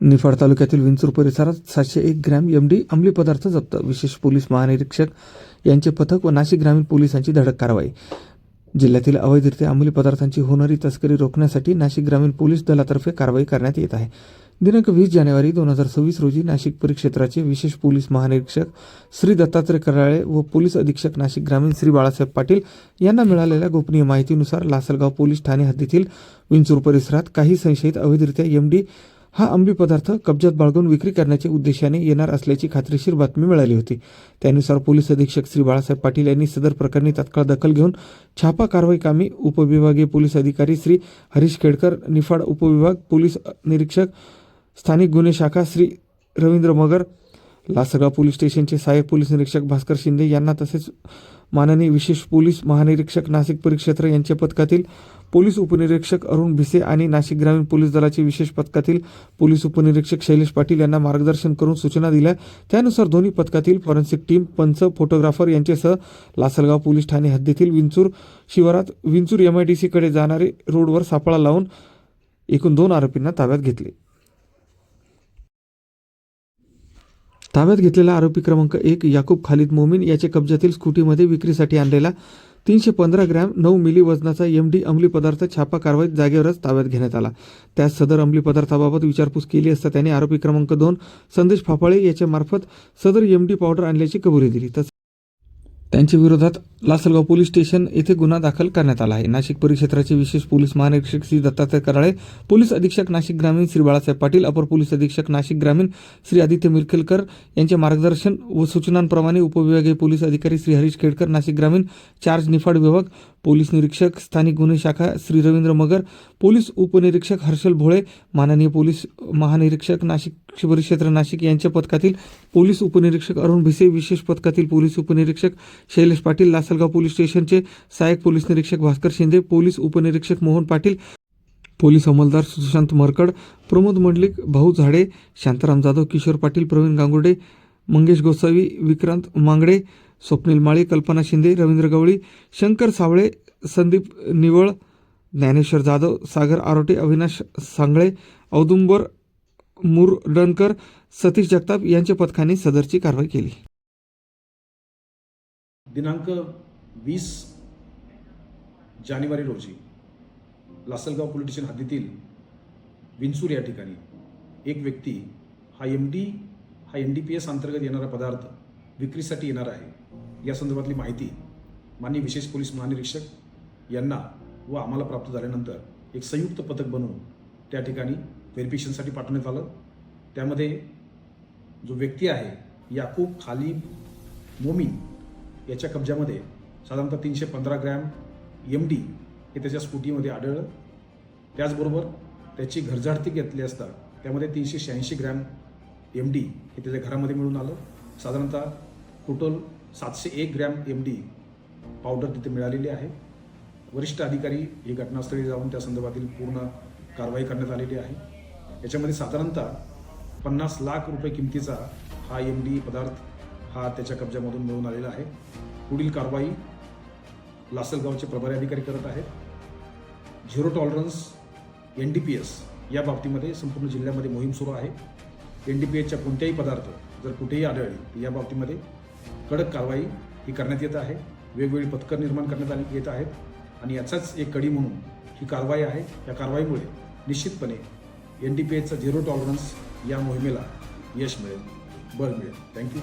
निफाड तालुक्यातील विंचूर परिसरात सातशे एक ग्रॅम एमडी अंमली पदार्थ जप्त. विशेष पोलीस महानिरीक्षक यांचे पथक व नाशिक ग्रामीण पोलिसांची धडक कारवाई. जिल्ह्यातील अवैधरित्या अंमली पदार्थांची होणारी तस्करी रोखण्यासाठी नाशिक ग्रामीण पोलीस दलातर्फे कारवाई करण्यात येत आहे. दिनांक वीस जानेवारी दोन हजार सव्वीस रोजी नाशिक परिक्षेत्राचे विशेष पोलीस महानिरीक्षक श्री दत्तात्रय कराळे व पोलीस अधीक्षक नाशिक ग्रामीण श्री बाळासाहेब पाटील यांना मिळालेल्या गोपनीय माहितीनुसार लासलगाव पोलीस ठाणे हद्दीतील विंचूर परिसरात काही संशयित अवैधरित्या एमडी हा अंमली पदार्थ कब्जात बाळगून विक्री करण्याच्या उद्देशाने येणार असल्याची खात्रीशीर बातमी मिळाली होती. त्यानुसार पोलीस अधीक्षक श्री बाळासाहेब पाटील यांनी सदर प्रकरणी तात्काळ दखल घेऊन छापा कारवाई कामी उपविभागीय पोलीस अधिकारी श्री हरीश खेडकर निफाड उपविभाग पोलीस निरीक्षक स्थानिक गुन्हे शाखा श्री रवींद्र मगर लासगाव पोलीस स्टेशनचे सहाय्यक पोलीस निरीक्षक भास्कर शिंदे यांना तसेच माननीय विशेष पोलीस महानिरीक्षक नाशिक परिक्षेत्र यांच्या पथकातील पोलीस उपनिरीक्षक अरुण भिसे आणि नाशिक ग्रामीण पोलीस दलाचे विशेष पथकातील पोलीस उपनिरीक्षक शैलेश पाटील यांना मार्गदर्शन करून सूचना दिल्या. त्यानुसार दोन्ही पथकातील फॉरेन्सिक टीम पंच फोटोग्राफर यांच्यासह लासलगाव पोलीस ठाणे हद्दीतील विंचूर शिवारात विंचूर एमआयडीसीकडे जाणारे रोडवर सापळा लावून एकूण दोन आरोपींना ताब्यात घेतले. ताब्यात घेतलेला आरोपी क्रमांक एक याकूब खालिद मोमीन याच्या कब्जातील स्कूटीमध्ये विक्रीसाठी आणलेला तीनशे पंधरा ग्रॅम नऊ मिली वजनाचा एम डी अंमली पदार्थ छापा कारवाईत जागेवरच ताब्यात घेण्यात आला. त्यात सदर अंमली पदार्थाबाबत विचारपूस केली असता त्याने आरोपी क्रमांक दोन संदेश फाफाळे याच्यामार्फत सदर एम डी पावडर आणल्याची कबुली दिली. तसं त्यांच्या विरोधात लासलगाव पोलीस स्टेशन येथे गुन्हा दाखल करण्यात आला आहे. नाशिक परिक्षेत्राचे विशेष पोलीस महानिरीक्षक श्री दत्तात्रय कराळे पोलीस अधीक्षक नाशिक ग्रामीण श्री बाळासाहेब पाटील अपर पोलीस अधीक्षक नाशिक ग्रामीण श्री आदित्य मिरखेलकर यांच्या मार्गदर्शन व सूचनांप्रमाणे उपविभागीय पोलीस अधिकारी श्री हरीश खेडकर नाशिक ग्रामीण चार्ज निफाड विभाग पोलीस निरीक्षक स्थानिक गुन्हे शाखा श्री रवींद्र मगर पोलीस उपनिरीक्षक हर्षल भोळे माननीय पोलीस महानिरीक्षक नाशिक परिक्षेत्र नाशिक यांच्या पथकातील पोलीस उपनिरीक्षक अरुण भिसे विशेष पथकातील पोलीस उपनिरीक्षक शैलेश पाटील लासलगाव पोलीस स्टेशनचे सहाय्यक पोलीस निरीक्षक भास्कर शिंदे पोलीस उपनिरीक्षक मोहन पाटील पोलीस अंमलदार सुशांत मरकड प्रमोद मंडलिक भाऊ झाडे शांताराम जाधव किशोर पाटील प्रवीण गांगुर्डे मंगेश गोसावी विक्रांत मांगडे स्वप्नील माळी कल्पना शिंदे रवींद्र गवळी शंकर सावळे संदीप निवळ ज्ञानेश्वर जाधव सागर आरोटे अविनाश सांगळे औदुंबर मुरडणकर सतीश जगताप यांच्या पथकाने सदरची कारवाई केली. दिनांक वीस जानेवारी रोजी लासलगाव पोलीस स्टेशन हद्दीतील विंचूर या ठिकाणी एक व्यक्ती हा एम डी हा एन डी पी एस अंतर्गत येणारा पदार्थ विक्रीसाठी येणार आहे. या संदर्भातली माहिती माननीय विशेष पोलीस महानिरीक्षक यांना व आम्हाला प्राप्त झाल्यानंतर एक संयुक्त पथक बनवून त्या ठिकाणी व्हेरिफिकेशनसाठी पाठवण्यात आलं. त्यामध्ये जो व्यक्ती आहे याकूब खालीब मोमीन याच्या कब्जामध्ये साधारणतः तीनशे पंधरा ग्रॅम एम डी हे त्याच्या स्कूटीमध्ये आढळलं. त्याचबरोबर त्याची घरझाडती घेतली असता त्यामध्ये तीनशे शहाऐंशी ग्रॅम एम डी हे त्याच्या घरामध्ये मिळून आलं. साधारणतः टोटल सातशे एक ग्रॅम एम डी पावडर तिथे मिळालेली आहे. वरिष्ठ अधिकारी हे घटनास्थळी जाऊन त्या संदर्भातील पूर्ण कारवाई करण्यात आलेली आहे. याच्यामध्ये साधारणतः पन्नास लाख रुपये किमतीचा हा एम डी पदार्थ हा त्याच्या कब्जामधून मिळून आलेला आहे. पुढील कारवाई लासलगावचे प्रभारी अधिकारी करत आहेत. Zero tolerance N D P S या बाबतीमध्ये संपूर्ण जिल्ह्यामध्ये मोहीम सुरू आहे. एन डी पी एसच्या कोणत्याही पदार्थ जर कुठेही आढळले तर या बाबतीमध्ये कडक कारवाई ही करण्यात येत आहे. वेगवेगळी पथकं निर्माण करण्यात आली येत आहेत. आणि याचाच एक कडी म्हणून ही कारवाई आहे. या कारवाईमुळे निश्चितपणे एन डी पी एसचा झिरो टॉलरन्स या मोहिमेला यश मिळेल. बळ मिळेल. थँक्यू